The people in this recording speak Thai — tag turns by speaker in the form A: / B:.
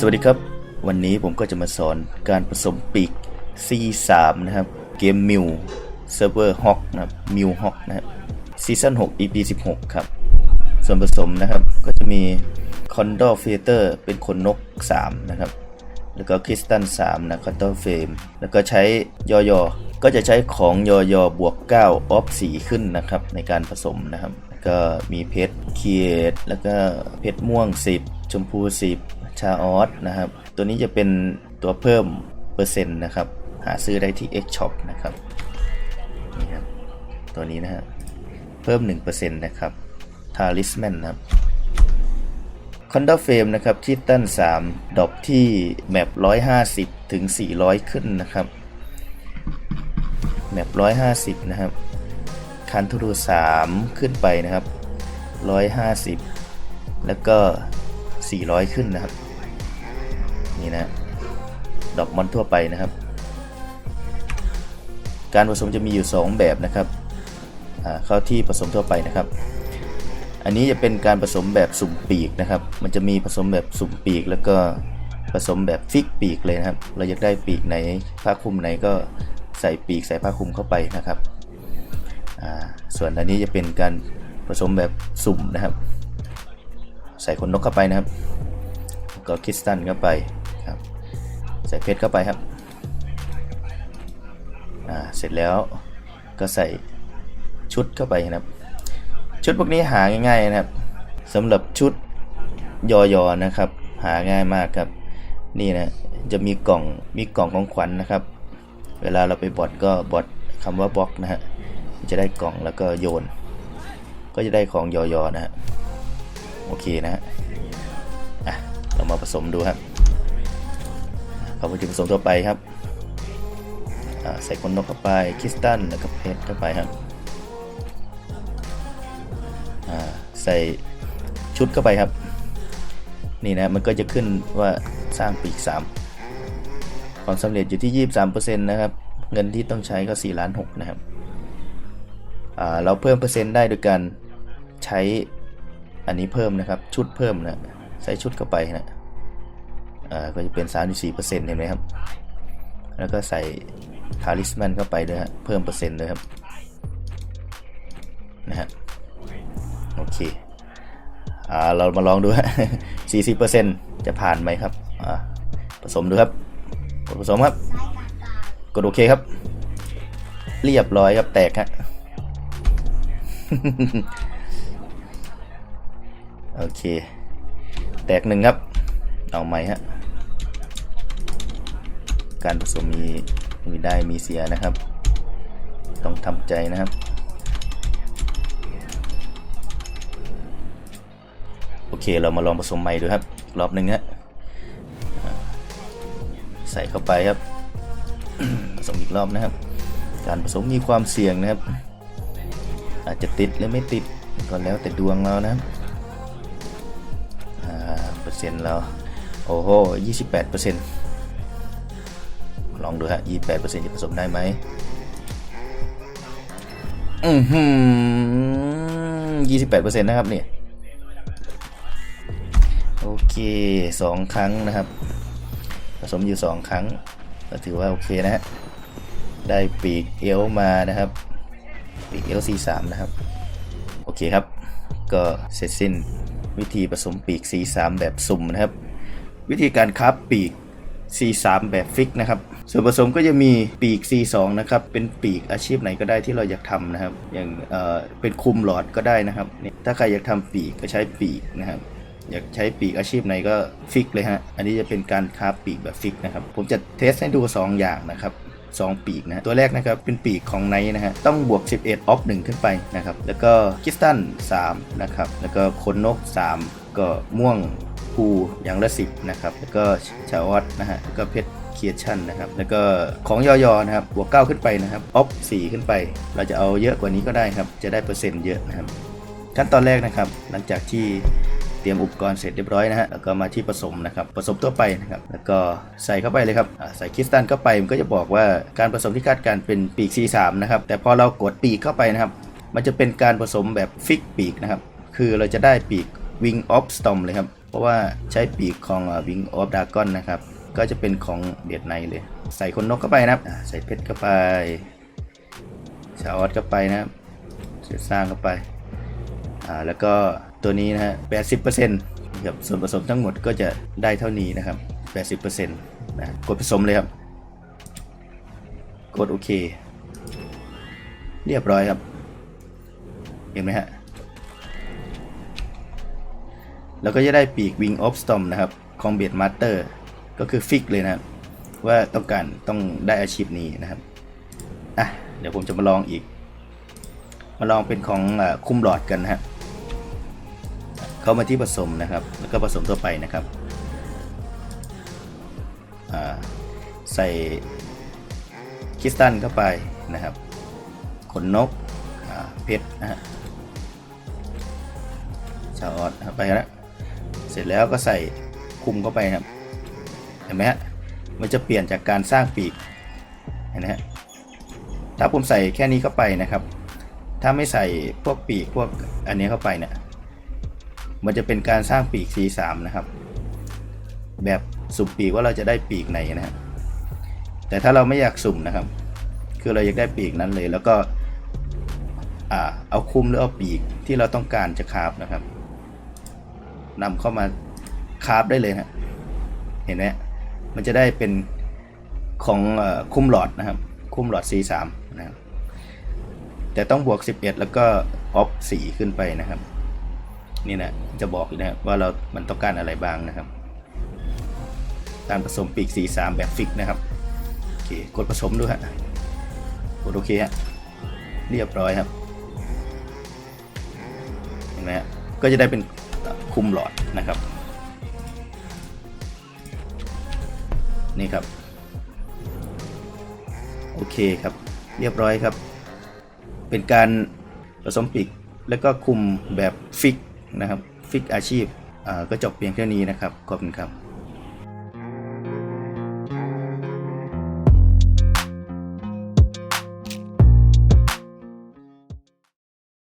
A: สวัสดีครับ วันนี้ผมก็จะมาสอนการผสมปีก C3 นะครับ เกมมิวเซิร์ฟเวอร์ฮอกนะครับมิวฮอกนะครับซีซั่น6 EP 16 ครับ ส่วนผสมนะครับก็จะมีคอนดอร์เฟเตอร์เป็นขนนก 3 นะครับ แล้วก็คริสตัล3นะคอนดอร์เฟมแล้วก็ใช้ยอยอก็จะใช้ของยอยอบวก 9 ออฟ 4 ขึ้นนะครับ ในการผสมนะครับ ก็มีเพชรเคียดแล้วก็เพชรม่วง 10 ชมพู 10 ชาออสนะครับ ตัวนี้จะเป็นตัวเพิ่มเปอร์เซ็นต์นะครับ หาซื้อได้ที่ X Shop นะครับนี่ครับ ตัวนี้นะฮะเพิ่ม 1%นะครับทาริสแมนนะครับคอนด o เฟมนะครับที่ตั้น 3ดอปที่แมป150 ถึง 400 ขึ้นนะครับ แมป150 นะครับคันทูรู3ขึ้นไปนะครับ 150 แล้วก็ 400 ขึ้นนะครับ นี่นะดอกมอนทั่วไปนะครับ การผสมจะมีอยู่ 2 แบบนะครับเข้าที่ผสมทั่วไปนะครับ อันนี้จะเป็นการผสมแบบสุ่มปีกนะครับ มันจะมีผสมแบบสุ่มปีก แล้วก็ผสมแบบฟิกปีกเลยนะครับ เราอยากได้ปีกไหนผ้าคลุมไหนก็ใส่ปีกใส่ผ้าคลุมเข้าไปนะครับส่วนอันนี้จะเป็นการผสมแบบสุ่มนะครับ ใส่ขนนกเข้าไปนะครับ ก็คริสตัลเข้าไป ใส่เพชรเข้าไปครับอ่าเสร็จแล้วก็ใส่ชุดเข้าไปนะครับ ชุดพวกนี้หาง่ายๆนะครับสำหรับชุดยอยอนะครับ หาง่ายมากครับ นี่นะจะมีกล่องมีกล่องของขวัญนนะครับ เวลาเราไปบอดก็บอดคำว่าบล็อกนะฮะจะได้กล่องแล้วก็โยน ก็จะได้ของยอยอนะฮะโอเคนะฮะอะเรามาผสมดูครับ เข้าไปผสมทั่วไปครับใส่คนนกเข้าไปคริสตัลแล้วก็เพชรเข้าไปครับใส่ชุดเข้าไปครับ นี่นะมันก็จะขึ้นว่าสร้างปีก 3 ความสำเร็จอยู่ที่ 23%นะครับ เงินที่ต้องใช้ก็4ล้าน6นะครับเราเพิ่มเปอร์เซ็นต์ได้โดยการใช้อันนี้เพิ่มนะครับ ชุดเพิ่มนะ ใส่ชุดเข้าไปนะ อ่าก็จะเป็น 34%เห็นไหมครับ แล้วก็ใส่คาริสแมนเข้าไปด้วยฮะ เพิ่มเปอร์เซ็นต์เลยครับ นะฮะ โอเค อ่า เรามาลองดูฮะ 40%จะผ่านไหมครับ อ่า ผสมดูครับ กดผสมครับ กดโอเคครับ เรียบร้อยครับ แตกฮะ โอเค แตกหนึ่งครับ เอาไหมฮะ การผสมมีมีได้มีเสียนะครับ ต้องทำใจนะครับ โอเคเรามาลองผสมใหม่ดูครับ รอบหนึ่งฮะใส่เข้าไปครับ ผสมอีกรอบนะครับ การผสมมีความเสี่ยงนะครับ อาจจะติดหรือไม่ติดก็แล้วแต่ดวงเรานะครับเปอร์เซ็นต์เราโอ้โห28เปอร์เซ็นต์ ลองดูฮะ 28เปอร์เซ็นต์จะผสมได้ไหมอือหือ28เปอร์เซ็นต์นะครับเนี่ยโอเคสองครั้งนะครับ ผสมอยู่สองครั้ง ก็ถือว่าโอเคนะฮะ ได้ปีกเอลมานะครับ ปีกเอล C3 นะครับ โอเคครับ ก็เสร็จสิ้นวิธีผสมปีก C3 แบบสุ่มนะครับ วิธีการคับปีก C3 แบบฟิกนะครับ ส่วนผสมก็จะมีปีก C2 นะครับ เป็นปีกอาชีพไหนก็ได้ที่เราอยากทำนะครับ อย่างเอ่อเป็นคุมหลอดก็ได้นะครับ ถ้าใครอยากทำปีกก็ใช้ปีกนะครับอยากใช้ปีกอาชีพไหนก็ฟิกเลยฮะ อันนี้จะเป็นการคาปีกแบบฟิกนะครับ ผมจะเทสให้ดู 2 อย่างนะครับ 2 ปีกนะ ตัวแรกนะครับเป็นปีกของไนท์นะฮะ ต้องบวก 11 ออฟ 1 ขึ้นไปนะครับ แล้วก็คิสตัน 3 นะครับ แล้วก็คนนก 3 ก็ม่วง ภูอย่างละ10นะครับแล้วก็ชาออสนะฮะแล้วก็เพชรเคียชั่นนะครับแล้วก็ของยอยอนะครับบวก9ขึ้นไปนะครับออฟ4ขึ้นไป เราจะเอาเยอะกว่านี้ก็ได้ครับจะได้เปอร์เซ็นต์เยอะนะครับขั้นตอนแรกนะครับหลังจากที่เตรียมอุปกรณ์เสร็จเรียบร้อยนะฮะ แล้วก็มาที่ผสมนะครับ ผสมทั่วไปนะครับ แล้วก็ใส่เข้าไปเลยครับ ใส่คริสตัลเข้าไปมันก็จะบอกว่าการผสมที่คาดการเป็นปีก C3 นะครับ แต่พอเรากดปีกเข้าไปนะครับ มันจะเป็นการผสมแบบฟิกปีกนะครับ คือเราจะได้ปีก Wing of Storm เลยครับ เพราะว่าใช้ปีกของ Wing of Dragon นะครับ ก็จะเป็นของเดียดไนเลย ใส่คนนกเข้าไปนะครับ ใส่เพชรเข้าไป ชาออสเข้าไปนะครับเศษสร้างเข้าไปอ่าแล้วก็ตัวนี้นะฮะ80%กับส่วนผสมทั้งหมดก็จะได้เท่านี้นะครับ80%นะกดผสมเลยครับ กดโอเค เรียบร้อยครับ เห็นไหมฮะ แล้วก็จะได้ปีก Wing of Storm นะครับ Combat Master ก็คือฟิกเลยนะครับ ว่าต้องการต้องได้อาชีพนี้นะครับ อะ เดี๋ยวผมจะมาลองอีก มาลองเป็นของอคุมหลอดกันนะฮะเข้ามาที่ผสมนะครับ แล้วก็ผสมทั่วไปนะครับ ใส่คริสตัลเข้าไปนะครับ ขนนกเพชรนะฮะชาออดไปแล้ว ร็จแล้วก็ใส่คุมเข้าไปครับ เห็นไหมฮะ มันจะเปลี่ยนจากการสร้างปีก เห็นไหมฮะ ถ้าผมใส่แค่นี้เข้าไปนะครับ ถ้าไม่ใส่พวกปีกพวกอันนี้เข้าไปเนี่ย มันจะเป็นการสร้างปีก C3 นะครับ แบบสุ่มปีกว่าเราจะได้ปีกไหนนะฮะ แต่ถ้าเราไม่อยากสุ่มนะครับ คือเราอยากได้ปีกนั้นเลยแล้วก็อเอาคุ้มหรือเอาปีกที่เราต้องการจะคาบนะครับ นำเข้ามาคาบได้เลยฮะเห็นไหมมันจะได้เป็นของคุ้มหลอดนะครับ คุ้มหลอด C3 นะครับแต่ต้องบวก 11 แล้วก็ออฟ4ขึ้นไปนะครับนี่นะจะบอกนะครับว่าเรา มันต้องการอะไรบ้างนะครับ การผสมปีก C3 แบบฟิกนะครับโอเคกดผสมด้วยฮะกดโอเคฮะเรียบร้อยครับเห็นไหมฮะก็จะได้เป็น คุมหลอดนะครับ นี่ครับ โอเคครับ เรียบร้อยครับ เป็นการผสมปีกแล้วก็คุมแบบฟิกนะครับ ฟิกอาชีพก็จบเพียงแค่นี้นะครับ ขอบคุณครับ